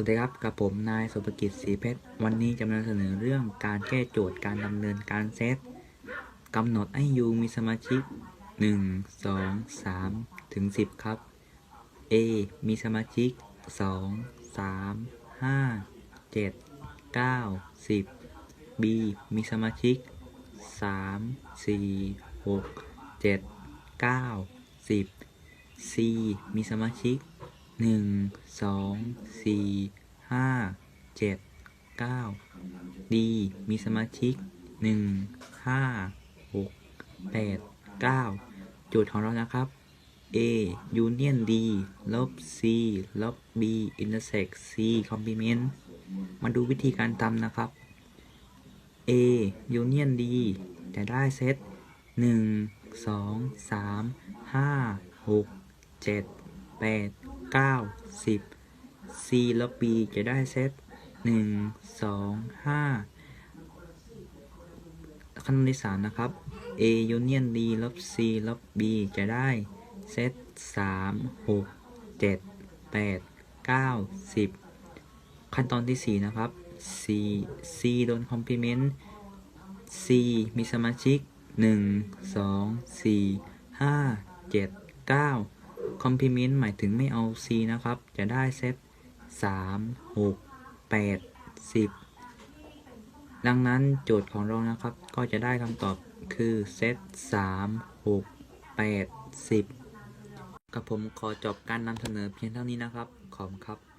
สวัสดีครับกับผมนายสุภกิจศรีเพชร วันนี้จะมานำเสนอเรื่องการแก้โจทย์การดำเนินการเซตกำหนดให้ยูมีสมาชิก 1 2 3 ถึง 10 ครับ A มีสมาชิก 2 3 5 7 9 10 B มีสมาชิก 3 4 6 7 9 10 C มีสมาชิก หนึ่งสองสี่ห้าเจ็ดเก้า D มีสมาชิกหนึ่งห้าหกแปดเก้าโจทย์ของเรานะครับ A union D ลบ C ลบ B intersect C complement มาดูวิธีการทำนะครับ A union D จะได้เซตหนึ่งสองสามห้าหกเจ็ดแปดเก้าสิบ C ลบ B จะได้เซตหนึ่งสองห้าขั้นตอนที่สามนะครับ A union D ลบ C ลบ B จะได้เซตสามหกเจ็ดแปดเก้าสิบขั้นตอนที่สี่นะครับ C C โดน complement C มีสมาชิก 1 2 4 5 7 9 complement หมายถึงไม่เอา C นะครับ จะได้เซต3 6 8 10ดังนั้นโจทย์ของเรานะครับ ก็จะได้คำตอบคือเซต3 6 8 10กับผมขอจบการนำเสนอเพียงเท่านี้นะครับ ขอบคุณครับ